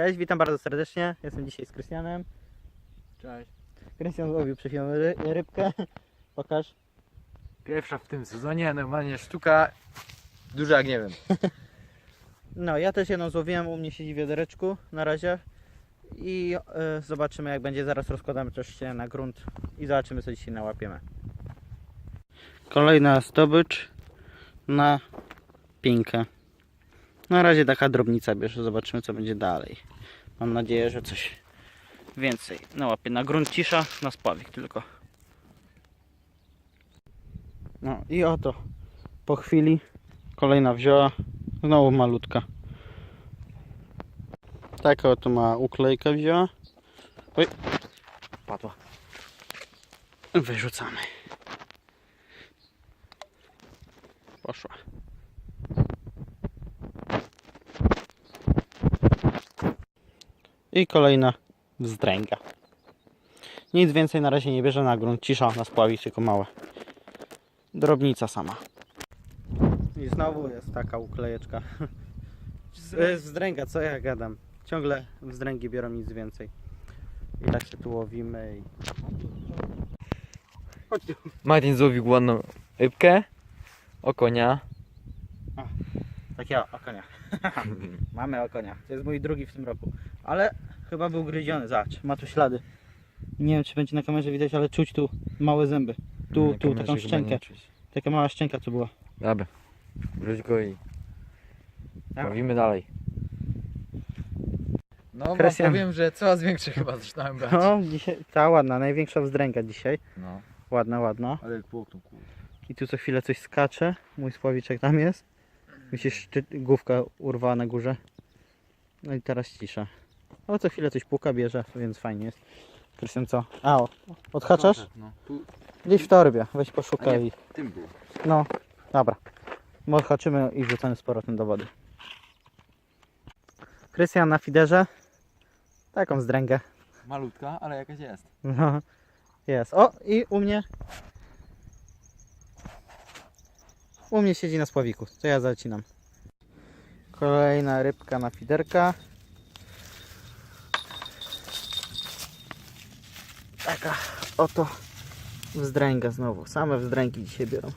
Cześć, witam bardzo serdecznie. Jestem dzisiaj z Krystianem. Cześć. Krystian złowił przed chwilą ry rybkę. Pokaż. Pierwsza w tym sezonie, normalnie sztuka duża jak nie wiem. No, ja też jedną złowiłem, u mnie siedzi w wiadereczku na razie. I e, zobaczymy jak będzie, zaraz rozkładamy coś się na grunt i zobaczymy co dzisiaj nałapiemy. Kolejna zdobycz na pinkę. Na razie taka drobnica bierze, zobaczymy co będzie dalej. Mam nadzieję, że coś więcej nałapię. Na grunt cisza, na spławik tylko. No i oto po chwili kolejna wzięła, znowu malutka. Taka oto ma uklejkę wzięła. Oj, padła. Wyrzucamy. I kolejna wzdręga. Nic więcej na razie nie bierze na grunt. Cisza na spławik, tylko małe. Drobnica sama. I znowu jest taka uklejeczka. Wzdręga, co ja gadam. Ciągle wzdręgi biorą nic więcej. I tak się tu łowimy i... Chodź tu. Martin złowił ładną rybkę. O konia. Takiego o konia. Mamy o konia. To jest mój drugi w tym roku. Ale chyba był gryziony, zobacz. Ma tu ślady. Nie wiem czy będzie na kamerze widać, ale czuć tu małe zęby. Tu, Na tu, kamerze taką chyba szczękę. nie czuć. Taka mała szczęka co była. Dobra. Wrzuć go i łowimy dalej. No wam Krystian. powiem, że coraz większe chyba zaczynałem brać. No, dzisiaj, ta ładna, największa wzdręga dzisiaj. No. Ładna, ładna. Ale płotą kurde. I tu co chwilę coś skacze. Mój sławiczek tam jest. Mi się szczyt, główka urwała na górze. No i teraz cisza. O co chwilę coś puka bierze, więc fajnie jest. Krystian co? A, o, odhaczasz? No. Tu Gdzieś w torbie, weź A poszukaj. nie. i- tym był. No, dobra. My odhaczymy i wrzucamy z powrotem do wody. Krystian na fiderze. Taką zdręgę. Malutka, ale jakaś jest. No, jest. O, i u mnie. U mnie siedzi na spławiku. To ja zacinam. Kolejna rybka na fiderka. Taka oto wzdręga znowu. Same wzdręgi dzisiaj biorą.